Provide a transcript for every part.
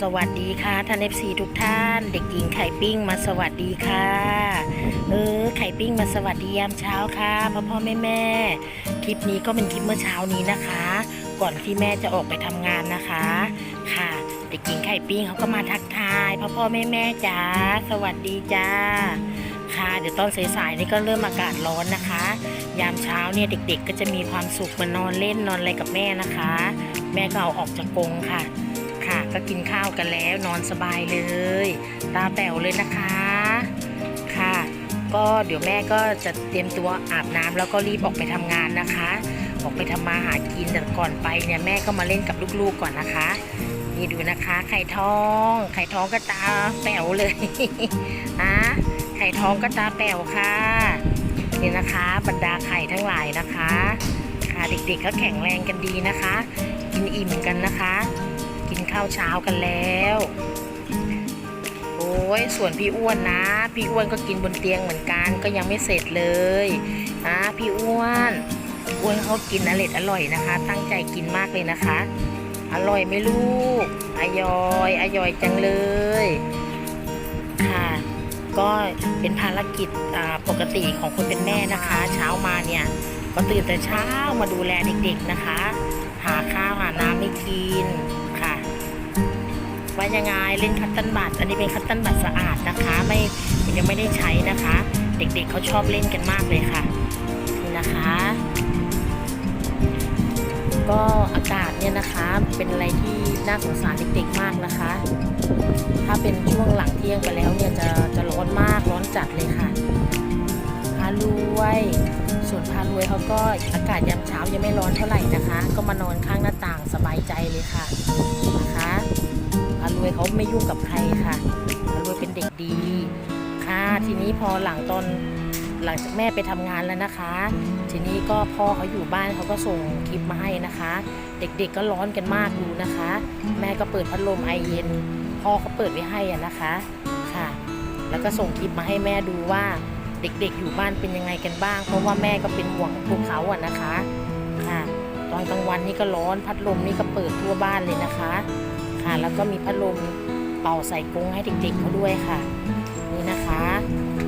สวัสดีค่ะท่านเอฟซีทุกท่าน เด็กหญิงไข่ปิ้งมาสวัสดีค่ะ เออไข่ปิ้งมาสวัสดียามเช้าค่ะพ่อพ่อแม่แม่คลิปนี้ก็เป็นคลิปเมื่อเช้านี้นะคะ ก่อนที่แม่จะออกไปทำงานนะคะ ค่ะ เด็กหญิงไข่ปิ้งเขาก็มาทักทายพ่อพ่อแม่แม่จ๋าสวัสดีจ้าค่ะเดี๋ยวตอนสายๆนี่ก็เริ่มอากาศร้อนนะคะ ยามเช้าเนี่ยเด็กๆ ก็จะมีความสุขมานอนเล่นนอนอะไรกับแม่นะคะ แม่ก็เอาออกจากกรงค่ะ ค่ะ ก็กินข้าวกันแล้วนอนสบายเลย ตาแป๋วเลยนะคะค่ะ ก็เดี๋ยวแม่ก็จะเตรียมตัวอาบน้ำแล้วก็รีบออกไปทำงานนะคะ ออกไปทำมาหากินแต่ก่อนไปเนี่ยแม่ก็มาเล่นกับลูกๆก่อนนะคะนี่ดูนะคะไข่ทอง ไข่ทองก็ตาแป๋วเลยอะไข่ทองก็ตาแป๋วค่ะนี่นะคะบรรดาไข่ทั้งหลายนะคะ ค่ะเด็กๆก็แข็งแรงกันดีนะคะ กินอิ่มกันนะคะ กินข้าวเช้ากันแล้ว โอ้ยส่วนพี่อ้วนนะ พี่อ้วนก็กินบนเตียงเหมือนกันก็ยังไม่เสร็จเลยนะพี่อ้วนอ้วนเขากินอร่อยอร่อยนะคะ ตั้งใจกินมากเลยนะคะ อร่อยไหมลูกอร่อยอร่อยจังเลยค่ะก็เป็นภารกิจปกติของคนเป็นแม่นะคะ เช้ามาเนี่ยก็ตื่นแต่เช้ามาดูแลเด็กๆนะคะ หาข้าวหาน้ำให้กิน ค่ะว่ายังไงเล่นคัตตันบัตอันนี้เป็นคัตตันบัตสะอาดนะคะ ไม่ยังไม่ได้ใช้นะคะ เด็กๆเขาชอบเล่นกันมากเลยค่ะนี่นะคะ ก็อากาศเนี่ยนะคะเป็นอะไรที่น่าสงสารเด็กๆมากนะคะ ถ้าเป็นช่วงหลังเที่ยงไปแล้วเนี่ยจะจะร้อนมากร้อนจัดเลยค่ะพารวยส่วนพารวยเขาก็อากาศยามเช้ายังไม่ร้อนเท่าไหร่นะคะ ก็มานอนข้างหน้าต่างสบายใจเลยค่ะนะคะ พารวยเขาไม่ยุ่งกับใครค่ะพารวยเป็นเด็กดีค่ะทีนี้พอหลังตอนหลังจากแม่ไปทำงานแล้วนะคะ ทีนี้ก็พ่อเขาอยู่บ้านเขาก็ส่งคลิปมาให้นะคะ เด็กๆก็ร้อนกันมากดูนะคะ แม่ก็เปิดพัดลมไอเย็นพ่อเขาเปิดไว้ให้อะนะคะค่ะ แล้วก็ส่งคลิปมาให้แม่ดูว่าเด็กๆอยู่บ้านเป็นยังไงกันบ้าง เพราะว่าแม่ก็เป็นห่วงพวกเขาอะนะคะค่ะ ตอนกลางวันนี่ก็ร้อนพัดลมนี่ก็เปิดทั่วบ้านเลยนะคะ ค่ะ แล้วก็มีพัดลมเป่าใส่กรงให้เด็กๆเขาด้วยค่ะ นี่นะคะ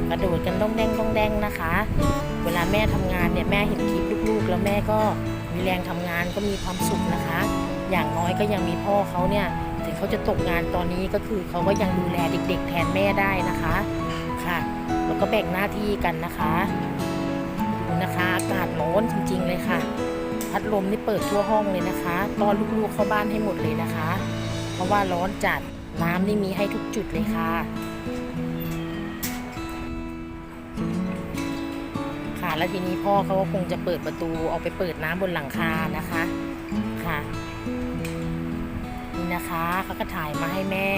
กระโดดกันต้องแดงต้องแดงนะคะ เวลาแม่ทำงานเนี่ยแม่เห็นคลิปลูกๆ แล้วแม่ก็มีแรงทำงานก็มีความสุขนะคะ อย่างน้อยก็ยังมีพ่อเขาเนี่ยถึงเขาจะตกงานตอนนี้ก็คือเขาก็ยังดูแลเด็ก ๆ แทนแม่ได้นะคะค่ะแล้วก็แบ่งหน้าที่กันนะคะดูนะคะอากาศร้อนจริง ๆ เลยค่ะ พัดลมนี่เปิดทั่วห้องเลยนะคะต้อนลูกๆเข้าบ้านให้หมดเลยนะคะ เพราะว่าร้อนจัดน้ำนี่มีให้ทุกจุดเลยค่ะ ค่ะแล้วทีนี้พ่อเขาก็คงจะเปิดประตูออกไปเปิดน้ำบนหลังคานะคะค่ะนี่นะคะเขาก็ถ่ายมาให้แม่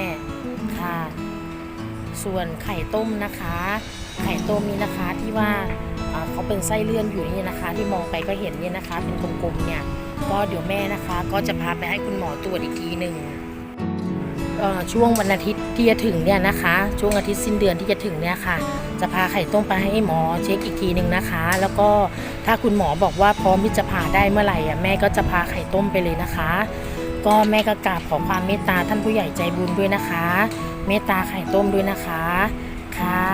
ค่ะ ส่วนไข่ต้มนะคะ ไข่ต้มนี่นะคะที่ว่าเขาเป็นไส้เลื่อนอยู่นี่นะคะ ที่มองไปก็เห็นเนี่ยนะคะ เป็นกลมๆเนี่ย ก็เดี๋ยวแม่นะคะ ก็จะพาไปให้คุณหมอตรวจอีกทีหนึ่ง ช่วงวันอาทิตย์ที่จะถึงเนี่ยนะคะ ช่วงอาทิตย์สิ้นเดือนที่จะถึงเนี่ยค่ะ จะพาไข่ต้มไปให้หมอเช็คอีกทีหนึ่งนะคะ แล้วก็ถ้าคุณหมอบอกว่าพร้อมที่จะผ่าได้เมื่อไหร่อะแม่ก็จะพาไข่ต้มไปเลยนะคะ ก็แม่ก็กราบขอความเมตตาท่านผู้ใหญ่ใจบุญด้วยนะคะ เมตตาไข่ต้มด้วยนะคะค่ะ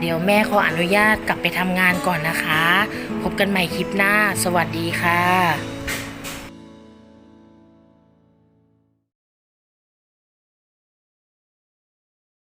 เดี๋ยวแม่ขออนุญาตกลับไปทำงานก่อนนะคะ พบกันใหม่คลิปหน้า สวัสดีค่ะ